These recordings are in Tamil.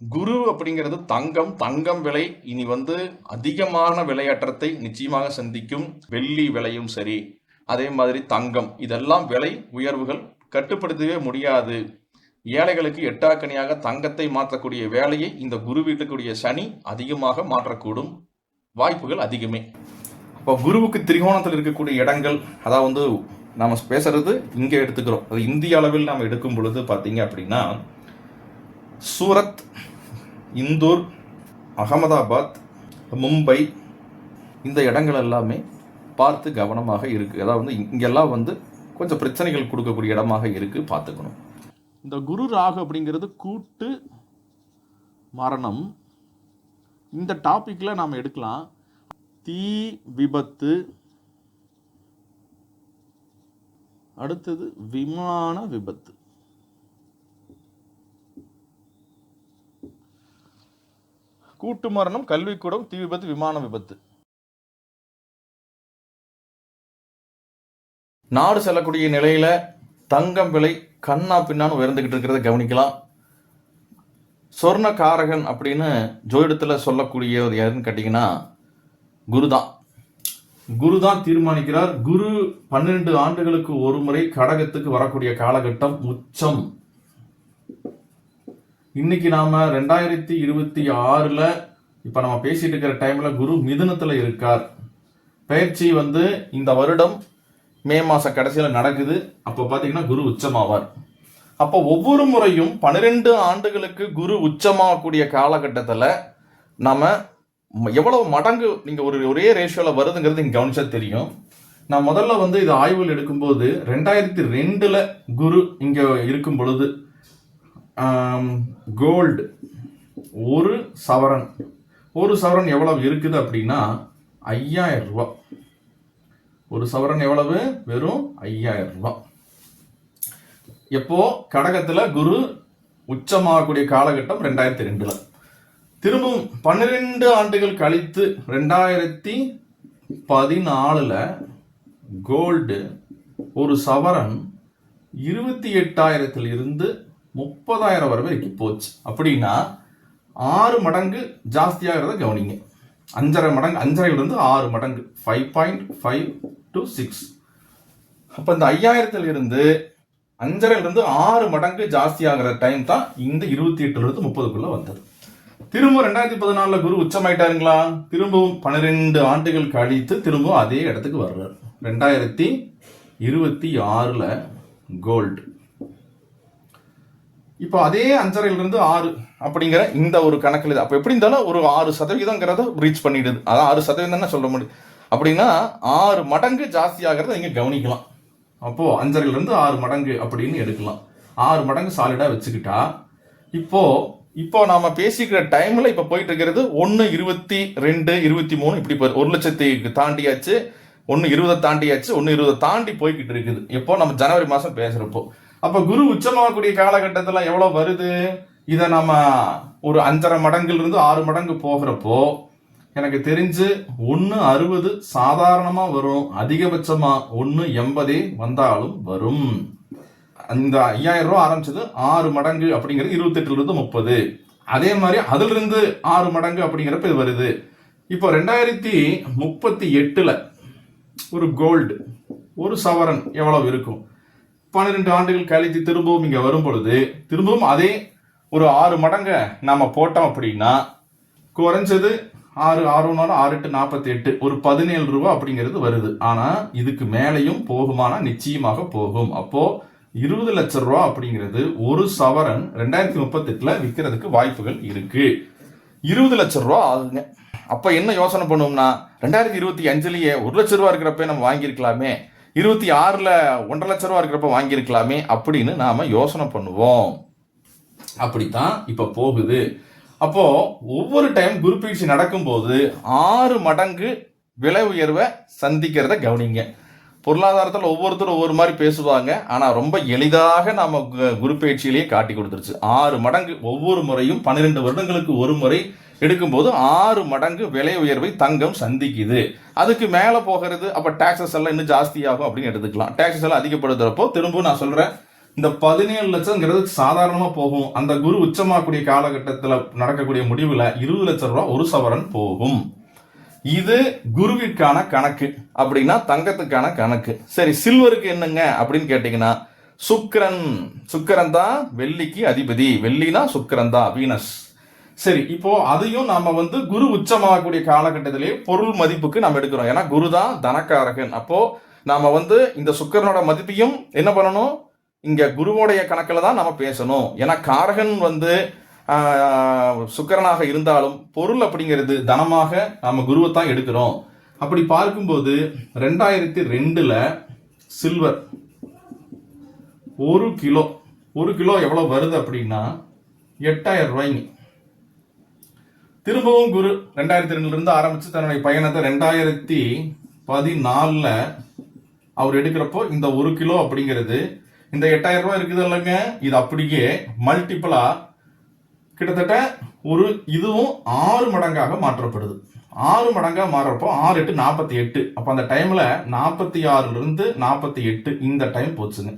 குரு அப்படிங்கிறது தங்கம் தங்கம் விலை இனி வந்து அதிகமான விளையாட்டத்தை நிச்சயமாக சந்திக்கும் வெள்ளி விலையும் சரி அதே மாதிரி தங்கம் இதெல்லாம் விலை உயர்வுகள் கட்டுப்படுத்தவே முடியாது. ஏழைகளுக்கு எட்டாக்கனியாக தங்கத்தை மாற்றக்கூடிய வேலையை இந்த குரு வீட்டுக்குரிய சனி அதிகமாக மாற்றக்கூடும் வாய்ப்புகள் அதிகமே. இப்போ குருவுக்கு திரிகோணத்தில் இருக்கக்கூடிய இடங்கள் அதாவது வந்து நாம் பேசுறது இங்கே எடுத்துக்கிறோம். அது இந்திய அளவில் நாம் எடுக்கும் பொழுது பார்த்தீங்க அப்படின்னா சூரத் இந்தூர் அகமதாபாத் மும்பை இந்த இடங்கள் எல்லாமே பார்த்து கவனமாக இருக்குது அதாவது வந்து இங்கெல்லாம் வந்து கொஞ்சம் பிரச்சனைகள் கொடுக்கக்கூடிய இடமாக இருக்குது பார்த்துக்கணும். இந்த குரு ராகு அப்படிங்கிறது கூட்டு மரணம். இந்த டாப்பிக்கில் நாம் எடுக்கலாம். தீ விபத்து. அடுத்தது விமான விபத்து. கூட்டு மரணம் கல்விக்கூடம் தீ விபத்து விமான விபத்து. நாடு செல்லக்கூடிய நிலையில தங்கம் விலை கண்ணா பின்னான்னு உயர்ந்துகிட்டு இருக்கிறத கவனிக்கலாம். சொர்ண காரகன் அப்படின்னு ஜோதிடத்தில் சொல்லக்கூடியவர் யாருன்னு கேட்டிங்கன்னா குரு தான் குரு தான் தீர்மானிக்கிறார். குரு பன்னிரண்டு ஆண்டுகளுக்கு ஒரு முறை கடகத்துக்கு வரக்கூடிய காலகட்டம் உச்சம். இன்னைக்கு நாம ரெண்டாயிரத்தி இருபத்தி ஆறுல இப்ப நம்ம பேசிட்டு இருக்கிற டைம்ல குரு மிதுனத்துல இருக்கார். பயிற்சி வந்து இந்த வருடம் மே மாச கடைசியில நடக்குது. அப்ப பாத்தீங்கன்னா குரு உச்சமாவார். அப்போ ஒவ்வொரு முறையும் பன்னிரெண்டு ஆண்டுகளுக்கு குரு உச்சமாகக்கூடிய காலகட்டத்தில் நம்ம எவ்வளவு மடங்கு நீங்க ஒரு ஒரே ரேஷியோல வருதுங்கிறது இங்கே கவனிச்சா தெரியும். நான் முதல்ல வந்து இது ஆய்வில் எடுக்கும்போது ரெண்டாயிரத்தி ரெண்டுல குரு இங்க இருக்கும் பொழுது கோல்டு ஒரு சவரன். ஒரு சவரன் எவ்வளவு இருக்குது அப்படின்னா ஐயாயிரம் ரூபா. ஒரு சவரன் எவ்வளவு? வெறும் ஐயாயிரம் ரூபா. எப்போ? கடகத்தில் குரு உச்சமாகக்கூடிய காலகட்டம் ரெண்டாயிரத்தி ரெண்டுல. திரும்பவும் பன்னிரெண்டு ஆண்டுகள் கழித்து ரெண்டாயிரத்தி பதினாலுல கோல்டு ஒரு சவரன் இருபத்தி எட்டாயிரத்தில் இருந்து முப்பதாயிரம் வரை வரைக்கும் போச்சு. அப்படின்னா ஆறு மடங்கு ஜாஸ்தியாகிறத கவனிங்க. அஞ்சரை மடங்கு அஞ்சரையிலிருந்து ஆறு மடங்கு. Five point five to six அப்போ இந்த ஐயாயிரத்துலேருந்து அஞ்சரையிலிருந்து ஆறு மடங்கு ஜாஸ்தியாகிற டைம் தான் இந்த இருபத்தி எட்டுலேருந்து முப்பதுக்குள்ளே வந்தது. திரும்ப ரெண்டாயிரத்தி பதினாலில் குரு உச்சமாயிட்டாருங்களா? திரும்பவும் பன்னிரெண்டு ஆண்டுகள் கழித்து திரும்பவும் அதே இடத்துக்கு வர்றார். ரெண்டாயிரத்தி இருபத்தி ஆறில் கோல்டு இப்போ அதே அஞ்சரையிலிருந்து ஆறு அப்படிங்கிற இந்த ஒரு கணக்கில் இது. அப்போ எப்படி இருந்தாலும் ஒரு ஆறு சதவீதங்கிறத ரீச் பண்ணிடுது. அதான் ஆறு சதவீதம் தானே சொல்ல முடியும். அப்படின்னா ஆறு மடங்கு ஜாஸ்தி ஆகிறத கவனிக்கலாம். அப்போது அஞ்சரையிலிருந்து ஆறு மடங்கு அப்படின்னு எடுக்கலாம். ஆறு மடங்கு சாலிடாக வச்சுக்கிட்டா இப்போது இப்போ நாம பேசிக்கிற டைம்ல இப்போ போயிட்டு இருக்கிறது ஒன்று இருபத்தி ரெண்டு இருபத்தி மூணு இப்படி போய் ஒரு லட்சத்துக்கு தாண்டியாச்சு ஒன்று இருபதை தாண்டியாச்சு ஒன்று இருபதை தாண்டி போய்கிட்டு இருக்குது. இப்போ நம்ம ஜனவரி மாதம் பேசுகிறப்போ அப்ப குரு உச்சமாகக்கூடிய காலகட்டத்துல எவ்வளவு வருது? இதை நம்ம ஒரு அஞ்சரை மடங்குல இருந்து ஆறு மடங்கு போகிறப்போ எனக்கு தெரிஞ்சு ஒன்று அறுபது சாதாரணமாக வரும். அதிகபட்சமாக ஒன்று எண்பதே வந்தாலும் வரும். இந்த ஐயாயிரம் ரூபா ஆரம்பிச்சது ஆறு மடங்கு அப்படிங்கிறது இருபத்தெட்டுலேருந்து முப்பது. அதே மாதிரி அதிலிருந்து ஆறு மடங்கு அப்படிங்கிறப்ப இது வருது. இப்போ ரெண்டாயிரத்தி முப்பத்தி எட்டில் ஒரு கோல்டு ஒரு சவரன் எவ்வளவு இருக்கும்? பன்னிரெண்டு ஆண்டுகள் கழித்து திரும்பவும் இங்கே வரும் பொழுது திரும்பவும் அதே ஒரு ஆறு மடங்கை நாம் போட்டோம் அப்படின்னா குறைஞ்சது ஆறு ஆறு ஒன்று ஆறு எட்டு நாற்பத்தி எட்டு ஒரு பதினேழு ரூபா அப்படிங்கிறது வருது. ஆனால் இதுக்கு மேலையும் போகுமானா நிச்சயமாக போகும். அப்போது இருபது லட்சம் ரூபா அப்படிங்கிறது ஒரு சவரன் ரெண்டாயிரத்தி முப்பத்தெட்டில் விற்கிறதுக்கு வாய்ப்புகள் இருக்கு. இருபது லட்சம் ரூபா ஆகுங்க. அப்போ என்ன யோசனை பண்ணுவோம்னா ரெண்டாயிரத்தி இருபத்தி அஞ்சுலேயே ஒரு லட்ச ரூபா இருக்கிறப்ப நம்ம வாங்கியிருக்கலாமே. இருபத்தி ஆறில் ஒன்றரை லட்ச ரூபா இருக்கிறப்ப வாங்கியிருக்கலாமே அப்படின்னு நாம யோசனை பண்ணுவோம். அப்படித்தான் இப்ப போகுது. அப்போ ஒவ்வொரு டைம் குரு பயிற்சி நடக்கும்போது ஆறு மடங்கு விலை உயர்வை சந்திக்கிறத கவனிங்க. பொருளாதாரத்தில் ஒவ்வொருத்தரும் ஒவ்வொரு மாதிரி பேசுவாங்க. ஆனால் ரொம்ப எளிதாக நம்ம கு- குரு பயிற்சியிலேயே காட்டி கொடுத்துருச்சு. ஆறு மடங்கு ஒவ்வொரு முறையும் பன்னிரெண்டு வருடங்களுக்கு ஒரு முறை எடுக்கும்போது ஆறு மடங்கு விலை உயர்வை தங்கம் சந்திக்குது. அதுக்கு மேலே போகிறது அப்போ டாக்ஸஸ் எல்லாம் இன்னும் ஜாஸ்தியாகும் அப்படின்னு எடுத்துக்கலாம். டாக்ஸஸ் எல்லாம் அதிகப்படுத்துகிறப்போ திரும்பவும் நான் சொல்கிறேன் இந்த பதினேழு லட்சங்கிறது சாதாரணமாக போகும். அந்த குரு உச்சமாகக்கூடிய காலகட்டத்தில் நடக்கக்கூடிய முடிவில் இருபது லட்சம் ரூபா ஒரு சவரன் போகும். இது குருவிற்கான கணக்கு அப்படின்னா தங்கத்துக்கான கணக்கு. சரி சில்வருக்கு என்னங்க அப்படின்னு கேட்டீங்கன்னா சுக்கிரன். சுக்கரன் தான் வெள்ளிக்கு அதிபதி. வெள்ளினா சுக்கரன் தான் வீனஸ். சரி இப்போ அதையும் நாம வந்து குரு உச்சமாகக்கூடிய காலகட்டத்திலே பொருள் மதிப்புக்கு நம்ம எடுக்கிறோம். ஏன்னா குரு தான் தனக்காரகன். அப்போ நாம வந்து இந்த சுக்கிரனோட மதிப்பையும் என்ன பண்ணணும்? இங்க குருவோடைய கணக்கில் தான் நம்ம பேசணும். ஏன்னா காரகன் வந்து சுக்கரனாக இருந்தாலும் பொருள் அப்படிங்கிறது தனமாக நம்ம குருவை தான் எடுக்கிறோம். அப்படி பார்க்கும்போது ரெண்டாயிரத்தி ரெண்டில் சில்வர் ஒரு கிலோ ஒரு கிலோ எவ்வளோ வருது அப்படின்னா எட்டாயிரம் ரூபாய்ங்க. திரும்பவும் குரு ரெண்டாயிரத்தி ரெண்டுலேருந்து ஆரம்பித்து தன்னுடைய பயணத்தை ரெண்டாயிரத்தி பதினாலில் அவர் எடுக்கிறப்போ இந்த ஒரு கிலோ அப்படிங்கிறது இந்த எட்டாயிரம் ரூபாய் இருக்குது இல்லைங்க இது அப்படியே மல்டிப்புளாக கிட்டத்தட்ட ஒரு இதுவும் ஆறு மடங்காக மாற்றப்படுது. ஆறு மடங்காக மாறுறப்போ ஆறு எட்டு நாற்பத்தி எட்டு. அப்போ அந்த டைமில் நாற்பத்தி ஆறுலேருந்து நாற்பத்தி எட்டு இந்த டைம் போச்சுங்க.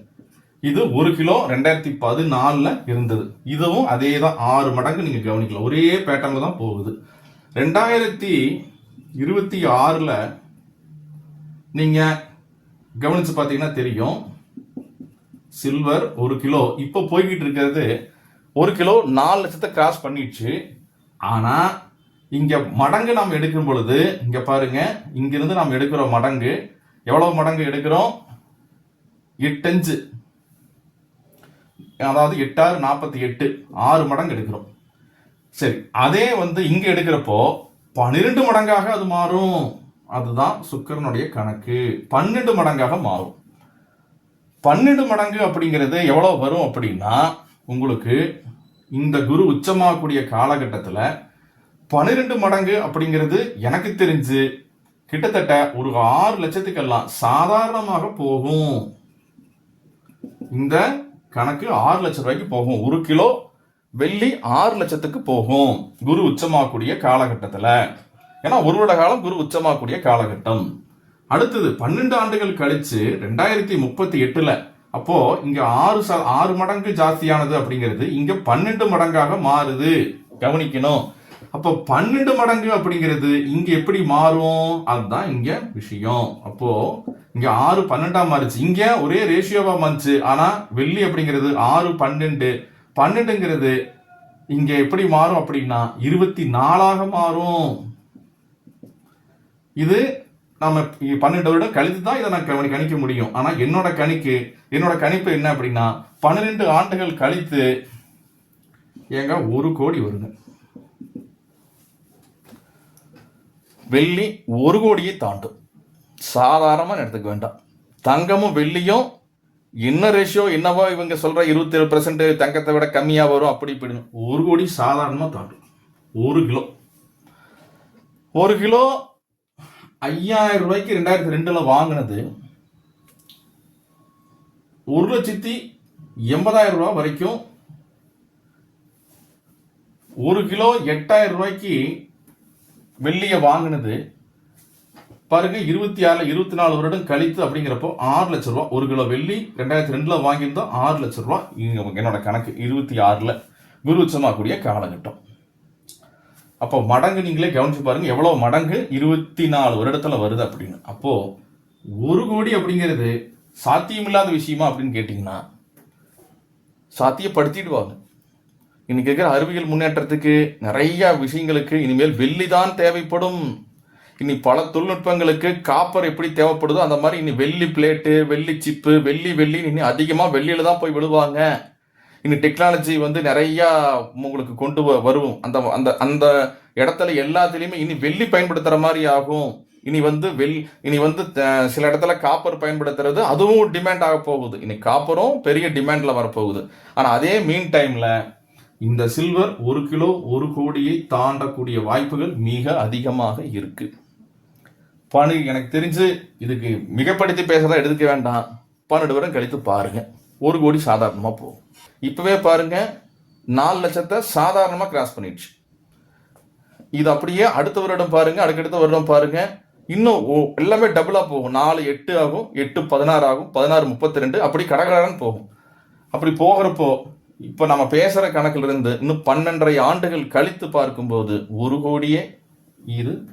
இது ஒரு கிலோ ரெண்டாயிரத்தி பதினாலில் இருந்தது. இதுவும் அதே தான் ஆறு மடங்கு நீங்கள் கவனிக்கலாம் ஒரே பேட்டர்னில் தான் போகுது. ரெண்டாயிரத்தி இருபத்தி ஆறில் நீங்கள் கவனித்து பார்த்தீங்கன்னா தெரியும். சில்வர் ஒரு கிலோ. இப்போ போய்கிட்டு இருக்கிறது ஒரு கிலோ நாலு லட்சத்தை கிராஸ் பண்ணிடுச்சு. ஆனால் இங்கே மடங்கு நாம் எடுக்கும் பொழுது இங்கே பாருங்க இங்கிருந்து நாம் எடுக்கிற மடங்கு எவ்வளவு மடங்கு எடுக்கிறோம்? எட்டஞ்சு. அதாவது எட்டாறு நாற்பத்தி எட்டு ஆறு மடங்கு எடுக்கிறோம். சரி அதே வந்து இங்கே எடுக்கிறப்போ பன்னிரெண்டு மடங்காக அது மாறும். அதுதான் சுக்கரனுடைய கணக்கு. பன்னெண்டு மடங்காக மாறும். பன்னெண்டு மடங்கு அப்படிங்கிறது எவ்வளவு வரும் அப்படின்னா உங்களுக்கு இந்த குரு உச்சமாகக்கூடிய காலகட்டத்தில் பன்னிரெண்டு மடங்கு அப்படிங்கிறது எனக்கு தெரிஞ்சு கிட்டத்தட்ட ஒரு ஆறு லட்சத்துக்கெல்லாம் சாதாரணமாக போகும். இந்த கணக்கு ஆறு லட்சம் ரூபாய்க்கு போகும். ஒரு கிலோ வெள்ளி ஆறு லட்சத்துக்கு போகும் குரு உச்சமாகக்கூடிய காலகட்டத்தில். ஏன்னா ஒரு வருட காலம் குரு உச்சமாகக்கூடிய காலகட்டம். அடுத்தது பன்னெண்டு ஆண்டுகள் கழிச்சு ரெண்டாயிரத்தி முப்பத்தி எட்டில் அப்போ இங்க ஆறு ச ஆறு மடங்கு ஜாஸ்தியானது அப்படிங்கிறது இங்க பன்னெண்டு மடங்காக மாறுது. கவனிக்கணும். அப்போ பன்னெண்டு மடங்கு அப்படிங்கிறது இங்க எப்படி மாறும்? அதுதான் இங்க விஷயம். அப்போ இங்க ஆறு பன்னெண்டா மாறுச்சு. இங்க ஒரே ரேஷியோவா மாறுச்சு. ஆனா வெள்ளி அப்படிங்கிறது ஆறு பன்னெண்டு. பன்னெண்டுங்கிறது இங்க எப்படி மாறும் அப்படின்னா இருபத்தி நாலாக மாறும். இது நம்ம பன்னெண்டு வருடம் கழித்து தான் இதை நான் கவனி- கணிக்க முடியும். ஆனா என்னோட கணிக்கு என்னோட கணிப்பு என்ன அப்படின்னா பன்னிரெண்டு ஆண்டுகள் கழித்து ஏங்க ஒரு கோடி வருங்க. வெள்ளி ஒரு கோடியை தாண்டும். சாதாரணமாக எடுத்துக்க வேண்டாம். தங்கமும் வெள்ளியும் என்ன ரேஷியோ என்னவோ இவங்க சொல்ற இருபத்தி ஏழு தங்கத்தை விட கம்மியாக வரும் அப்படி இப்படின்னு. ஒரு கோடி சாதாரணமாக தாண்டும். ஒரு கிலோ. ஒரு கிலோ ஐயாயிரம் ரூபாய்க்கு ரெண்டாயிரத்தி ரெண்டில் வாங்கினது ஒரு லட்சத்தி எண்பதாயிரம் ரூபா வரைக்கும். ஒரு கிலோ எட்டாயிரம் ரூபாய்க்கு வெள்ளியை வாங்கினது. பாருங்க இருபத்தி ஆறில் இருபத்தி நாலு வருடம் கழித்து அப்படிங்கிறப்போ ஆறு லட்சம் ரூபா ஒரு கிலோ வெள்ளி ரெண்டாயிரத்தி ரெண்டில் வாங்கியிருந்தோம் ஆறு லட்சம் ரூபா இங்கே என்னோட கணக்கு இருபத்தி ஆறில். குரு கூடிய காலகட்டம். அப்போ மடங்கு நீங்களே கவனிச்சு பாருங்க எவ்வளவு மடங்கு? இருபத்தி நாலு வருடத்துல வருது அப்படின்னு. அப்போ ஒரு கோடி அப்படிங்கிறது சாத்தியமில்லாத விஷயமா அப்படின்னு கேட்டிங்கன்னா சாத்தியப்படுத்திடுவாங்க. இன்னைக்கு இருக்கிற அறிவியல் முன்னேற்றத்துக்கு நிறைய விஷயங்களுக்கு இனிமேல் வெள்ளி தான் தேவைப்படும். இனி பல தொழில்நுட்பங்களுக்கு காப்பர் எப்படி தேவைப்படுதோ அந்த மாதிரி இனி வெள்ளி பிளேட்டு வெள்ளி சிப்பு வெள்ளி வெள்ளி இனி அதிகமாக வெள்ளியில தான் போய் விழுவாங்க. இனி டெக்னாலஜி வந்து நிறையா உங்களுக்கு கொண்டு வ- வரும். அந்த அந்த அந்த இடத்துல எல்லாத்துலேயுமே இனி வெள்ளி பயன்படுத்துகிற மாதிரி ஆகும். இனி வந்து வெள் இனி வந்து சில இடத்துல காப்பர் பயன்படுத்துறது அதுவும் டிமாண்ட் ஆக போகுது. இனி காப்பரும் பெரிய டிமாண்டில் வரப்போகுது. ஆனால் அதே மீன் டைமில் இந்த சில்வர் ஒரு கிலோ ஒரு கோடியை தாண்டக்கூடிய வாய்ப்புகள் மிக அதிகமாக இருக்கு. பணி எனக்கு தெரிஞ்சு இதுக்கு மிகப்படுத்தி பேசுறதா எடுத்துக்க வேண்டாம். பன்னெண்டு வரும் கழித்து பாருங்கள் ஒரு கோடி சாதாரணமாக போகும். இப்போவே பாருங்கள் நாலு லட்சத்தை சாதாரணமாக கிராஸ் பண்ணிடுச்சு. இது அப்படியே அடுத்த வருடம் பாருங்கள் அடுக்கடுத்த வருடம் பாருங்கள் இன்னும் ஓ- எல்லாமே டபுளாக போகும். நாலு எட்டு ஆகும் எட்டு பதினாறு ஆகும் பதினாறு முப்பத்தி ரெண்டு அப்படி கடகடன்னு போகும். அப்படி போகிறப்போ இப்போ நம்ம பேசுகிற கணக்கில் இருந்து இன்னும் பன்னெண்டரை ஆண்டுகள் கழித்து பார்க்கும்போது ஒரு கோடியே இது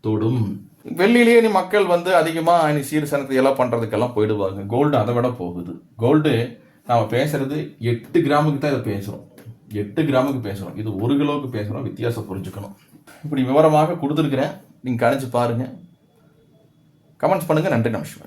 தொடும். வெள்ளிலேயே நீ மக்கள் வந்து அதிகமாக நீ சீர்சனத்தை எல்லாம் பண்ணுறதுக்கெல்லாம் போயிடுவாங்க. கோல்டு அதை விட போகுது. கோல்டு நாம் பேசுகிறது எட்டு கிராமுக்கு தான் இதை பேசுகிறோம் எட்டு கிராமுக்கு பேசுகிறோம் இது ஒரு கிலோவுக்கு பேசுகிறோம் வித்தியாசம் புரிஞ்சுக்கணும். இப்படி விவரமாக கொடுத்துருக்குறேன். நீங்கள் கணிச்சு பாருங்கள் கமெண்ட்ஸ் பண்ணுங்கள் நன்றி நமஸ்கார்